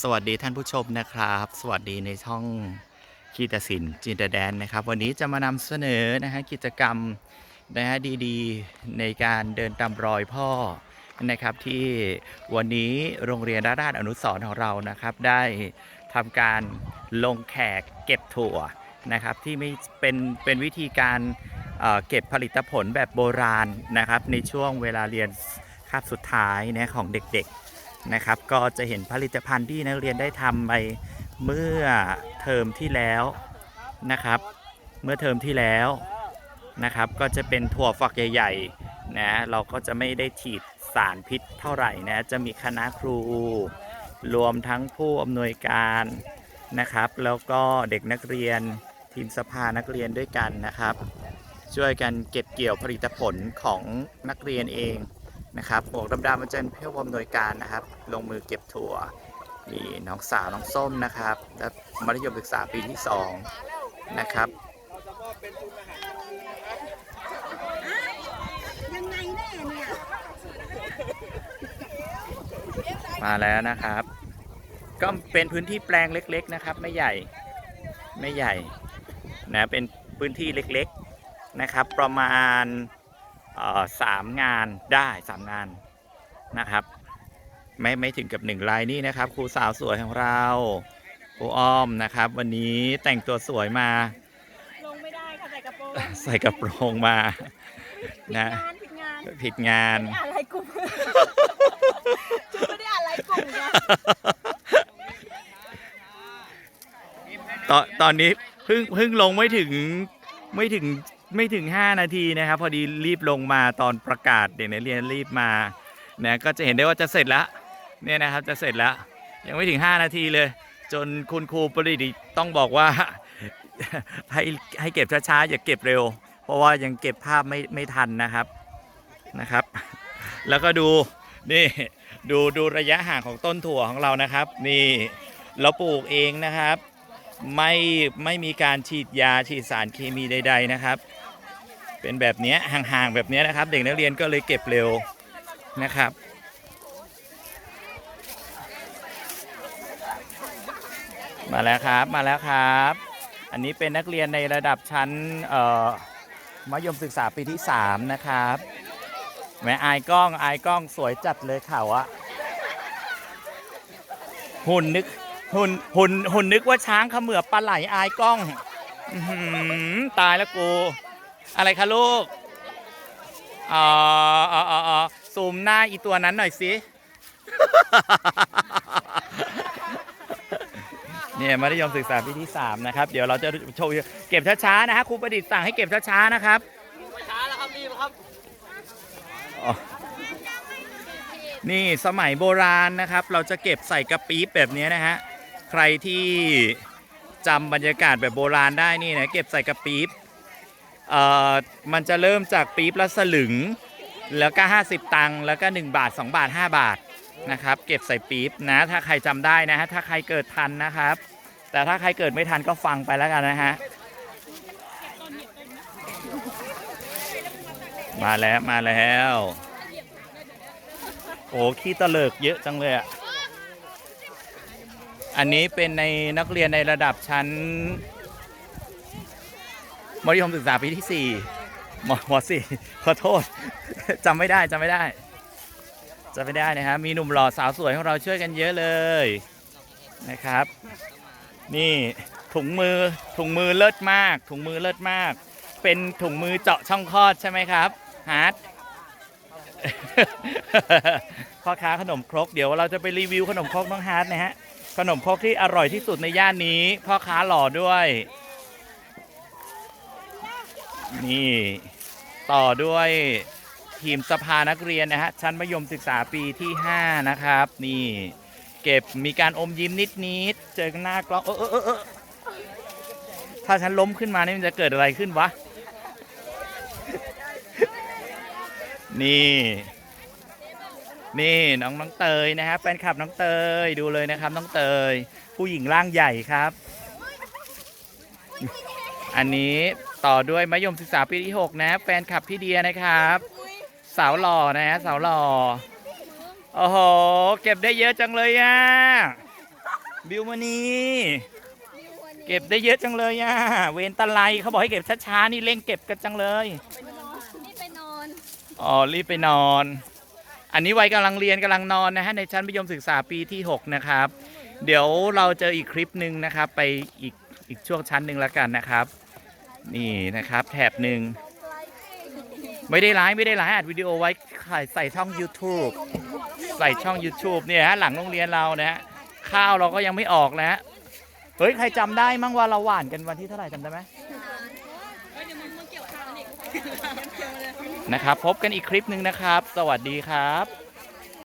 สวัสดีท่านผู้ชมนะครับ สวัสดีในช่องกีตศิลป์จินตแดนนะครับ วันนี้จะมานำเสนอนะฮะกิจกรรมนะฮะดีๆ ในการเดินตามรอยพ่อนะครับที่วันนี้โรงเรียนราชอนุสรของเรานะครับ ได้ทำการลงแขกเก็บถั่วนะครับที่ไม่เป็นเป็นวิธีการเอ่อเก็บผลิตผลแบบโบราณนะครับ ในช่วงเวลาเรียนคาบสุดท้ายนะของเด็กๆ นะครับ ก็จะเห็นผลิตภัณฑ์ที่นักเรียนได้ทำไปเมื่อเทอมที่แล้วนะครับ เมื่อเทอมที่แล้วนะครับ ก็จะเป็นถั่วฝักใหญ่ๆนะเราก็จะไม่ได้ฉีดสารพิษเท่าไหร่นะจะมีคณะครู รวมทั้งผู้อำนวยการนะครับ แล้วก็เด็กนักเรียนทีมสภานักเรียนด้วยกันนะครับ ช่วยกันเก็บเกี่ยวผลิตผลของนักเรียนเอง นะครับหมวกดำๆมันจะเป็นเพื่อวอำนวยการนะครับ ลงมือเก็บถั่วนี่น้องสาวน้องส้มนะครับและมัธยมศึกษาปีที่สองนะครับมาแล้วนะครับ ก็เป็นพื้นที่แปลงเล็กๆนะครับ ไม่ใหญ่ไม่ใหญ่นะเป็นพื้นที่เล็กๆนะครับ ประมาณ สามงานได้สามงานนะครับ ไม่ไม่ถึงกับหนึ่งลายนี่นะครับครูสาวสวยของเราครูอ้อมนะครับ วันนี้แต่งตัวสวยมา ลงไม่ได้ค่ะใส่กระโปรงใส่กระโปรงมาผิดนะงานผิดงานผิดงานไม่ได้อ่านอะไรกลุ่มจุดไม่ได้อ่านอะไรกลุ่มนะตอนตอนนี้เพิ่งเพิ่งลงไม่ถึงไม่ถึง ไม่ถึง 5 นาทีนะครับ พอดีรีบลงมาตอนประกาศเด็กนักเรียนรีบมานะก็จะเห็นได้ว่าจะเสร็จแล้วเนี่ยนะครับจะเสร็จแล้ว ยังไม่ถึง 5 นาทีเลย จนคุณครูปริดิต้องบอกว่าให้ให้เก็บช้าๆอย่าเก็บเร็ว เพราะว่ายังเก็บภาพไม่ไม่ทันนะครับนะครับ แล้วก็ดูนี่ดูดูระยะห่างของต้นถั่วของเรานะครับ นี่เราปลูกเองนะครับ ไม่ไม่มีการฉีดยาฉีดสารเคมีใด ๆนะครับ เป็นแบบนี้ห่างๆแบบนี้นะครับ เด็กนักเรียนก็เลยเก็บเร็วนะครับ มาแล้วครับมาแล้วครับ อันนี้เป็นนักเรียนในระดับชั้นมัธยมศึกษาปีที่ 3 นะครับแหมอายกล้องอายกล้องสวยจัดเลยเขาอะหุ่นนึกหุ่นหุ่นหุ่นนึกว่าช้างเขมือบปลาไหลอายกล้องตายแล้วกู อะไรคะลูกอ๋ออ๋ออ๋ออ๋อซูมหน้าอีตัวนั้นหน่อยสิ เนี่ยมัธยมศึกษาปีที่ 3 นะครับ เดี๋ยวเราจะโชว์เก็บช้าๆนะฮะครูประดิษฐ์สั่งให้เก็บช้าๆนะครับช้าแล้วครับรีบครับอ๋อนี่สมัยโบราณนะครับ เราจะเก็บใส่กระปี๊บแบบนี้นะฮะ ใครที่จำบรรยากาศแบบโบราณได้นี่นะเก็บใส่กระปี๊บ เอ่อมันจะเริ่มจากปี๊บละสลึง แล้วก็ 50 ตังค์แล้วก็ 1 บาท 2 บาท 5 บาทนะครับเก็บใส่ปี๊บนะ ถ้าใครจำได้นะฮะถ้าใครเกิดทันนะครับ แต่ถ้าใครเกิดไม่ทันก็ฟังไปแล้วกันนะฮะมาแล้วมาแล้วโอ้ขี้ตะเลิกเยอะจังเลยอะอันนี้เป็นในนักเรียนในระดับชั้น มัธยมศึกษาปีที่สี่มมสี่ขอโทษ จำไม่ได้จำไม่ได้จำไม่ได้นะฮะมีหนุ่มหล่อสาวสวยของเราช่วยกันเยอะเลยนะครับ นี่ถุงมือถุงมือเลิศมาก ถุงมือเลิศมาก เป็นถุงมือเจาะช่องคลอดใช่ไหมครับฮาร์ดพ่อค้าขนมครกเดี๋ยวเราจะไปรีวิวขนมครกน้องฮาร์ดนะฮะขนมครกที่อร่อยที่สุดในย่านนี้ พ่อค้าหล่อด้วย นี่ต่อด้วยทีมสภานักเรียนนะฮะชั้นมัธยมศึกษาปีที่ 5 นะครับ นี่ เก็บมีการอมยิ้มนิดๆเจอหน้ากล้องเออเออเออเออถ้าฉันล้มขึ้นมานี่มันจะเกิดอะไรขึ้นวะ นี่ นี่น้องน้องเตยนะครับแฟนคลับน้องเตยดูเลยนะครับ น้องเตย ผู้หญิงร่างใหญ่ครับ อันนี้ ต่อด้วยมัธยมศึกษาปีที่ 6 นะ แฟนคลับพี่เดียนะครับ สาวหล่อนะฮะสาวหล่อโอ้โห เก็บได้เยอะจังเลยอะบิวมานี่เก็บได้เยอะจังเลยอะเวนตะไลเขาบอกให้เก็บช้าๆนี่เร่งเก็บกันจังเลยนี่ไปนอนอ๋อรีบไปนอน อันนี้วัยกำลังเรียนกำลังนอนนะฮะในชั้นมัธยมศึกษาปีที่ 6 นะครับ เดี๋ยวเราเจออีกคลิปหนึ่งนะครับ ไปอีกอีกช่วงชั้นหนึ่งแล้วกันนะครับ นี่นะครับแถบหนึ่งไม่ได้ไลฟ์ไม่ได้ไลฟ์อัดวิดีโอไว้ใส่ช่อง YouTube ใส่ช่อง YouTube เนี่ยฮะหลังโรงเรียนเรานะฮะข้าวเราก็ยังไม่ออกนะฮะเฮ้ย ใครจำได้มั่งว่าเราหว่านกันวันที่เท่าไหร่จำได้ไหมนะครับ พบกันอีกคลิปหนึ่งนะครับ สวัสดีครับ